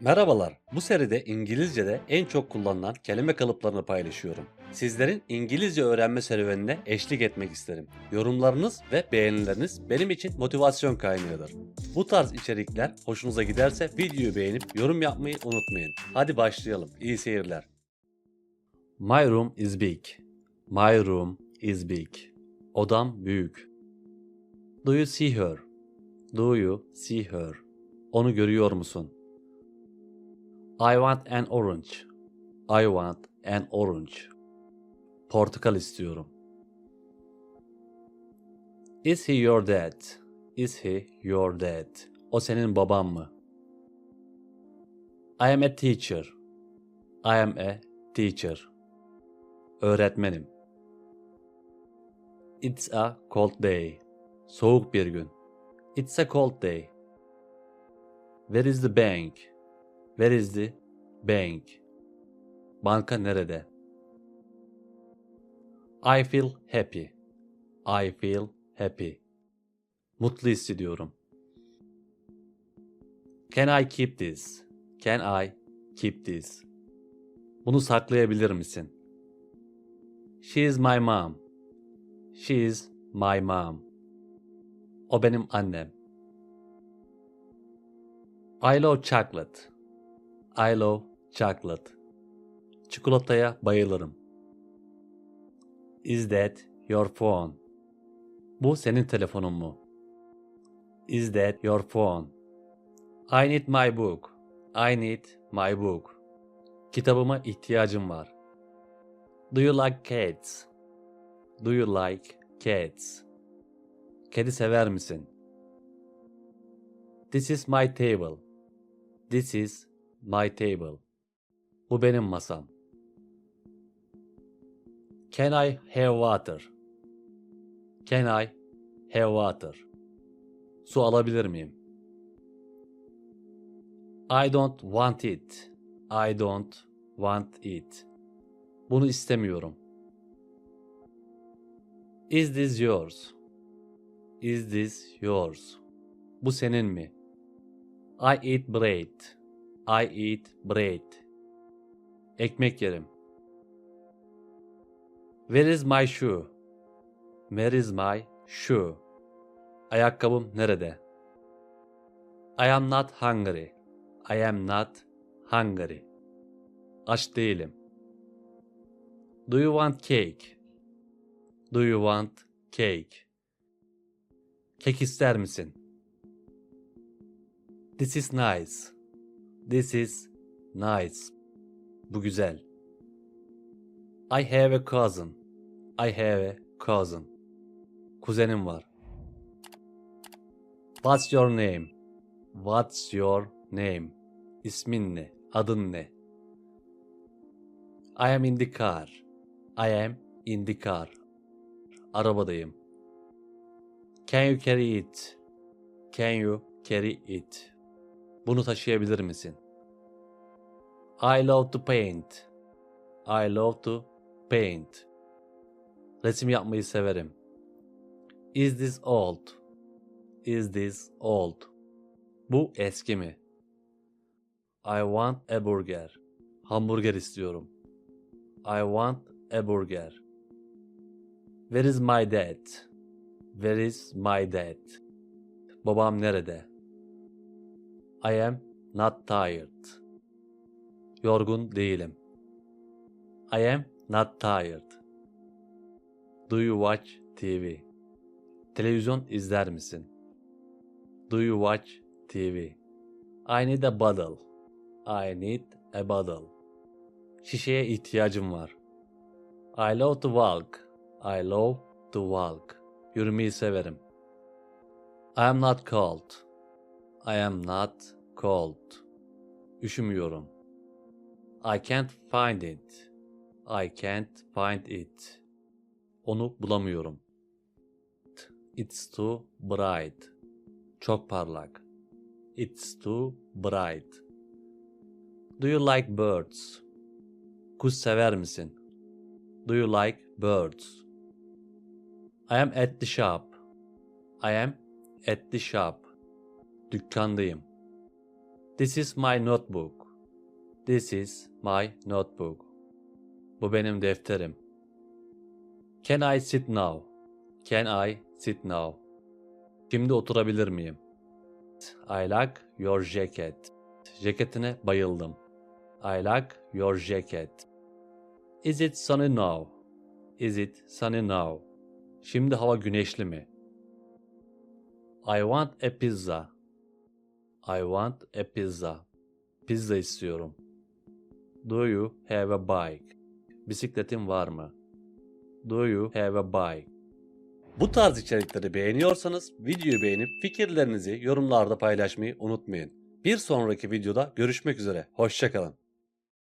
Merhabalar. Bu seride İngilizce'de en çok kullanılan kelime kalıplarını paylaşıyorum. Sizlerin İngilizce öğrenme serüvenine eşlik etmek isterim. Yorumlarınız ve beğenileriniz benim için motivasyon kaynağıdır. Bu tarz içerikler hoşunuza giderse videoyu beğenip yorum yapmayı unutmayın. Hadi başlayalım. İyi seyirler. My room is big. My room is big. Odam büyük. Do you see her? Do you see her? Onu görüyor musun? I want an orange. I want an orange. Portakal istiyorum. Is he your dad? Is he your dad? O senin baban mı? I am a teacher. I am a teacher. Öğretmenim. It's a cold day. Soğuk bir gün. It's a cold day. Where is the bank? Where is the bank? Banka nerede? I feel happy. I feel happy. Mutlu hissediyorum. Can I keep this? Can I keep this? Bunu saklayabilir misin? She is my mom. She is my mom. O benim annem. I love chocolate. I love chocolate. Çikolataya bayılırım. Is that your phone? Bu senin telefonun mu? Is that your phone? I need my book. I need my book. Kitabıma ihtiyacım var. Do you like cats? Do you like cats? Kedi sever misin? This is my table. This is my table. Bu benim masam. Can I have water? Can I have water? Su alabilir miyim? I don't want it. I don't want it. Bunu istemiyorum. Is this yours? Is this yours? Bu senin mi? I eat bread. I eat bread. Ekmek yerim. Where is my shoe? Where is my shoe? Ayakkabım nerede? I am not hungry. I am not hungry. Aç değilim. Do you want cake? Do you want cake? Kek ister misin? This is nice. This is nice. Bu güzel. I have a cousin. I have a cousin. Kuzenim var. What's your name? What's your name? İsmin ne? Adın ne? I am in the car. I am in the car. Arabadayım. Can you carry it? Can you carry it? Bunu taşıyabilir misin? I love to paint. I love to paint. Resim yapmayı severim. Is this old? Is this old? Bu eski mi? I want a burger. Hamburger istiyorum. I want a burger. Where is my dad? Where is my dad? Babam nerede? I am not tired. Yorgun değilim. I am not tired. Do you watch TV? Televizyon izler misin? Do you watch TV? I need a bottle. I need a bottle. Şişeye ihtiyacım var. I love to walk. I love to walk. Yürümeyi severim. I am not cold. I am not cold. Üşümüyorum. I can't find it. I can't find it. Onu bulamıyorum. It's too bright. Çok parlak. It's too bright. Do you like birds? Kuş sever misin? Do you like birds? I am at the shop. I am at the shop. Dükkandayım. This is my notebook. This is my notebook. Bu benim defterim. Can I sit now? Can I sit now? Şimdi oturabilir miyim? I like your jacket. Ceketine bayıldım. I like your jacket. Is it sunny now? Is it sunny now? Şimdi hava güneşli mi? I want a pizza. I want a pizza. Pizza istiyorum. Do you have a bike? Bisikletin var mı? Do you have a bike? Bu tarz içerikleri beğeniyorsanız videoyu beğenip fikirlerinizi yorumlarda paylaşmayı unutmayın. Bir sonraki videoda görüşmek üzere. Hoşçakalın.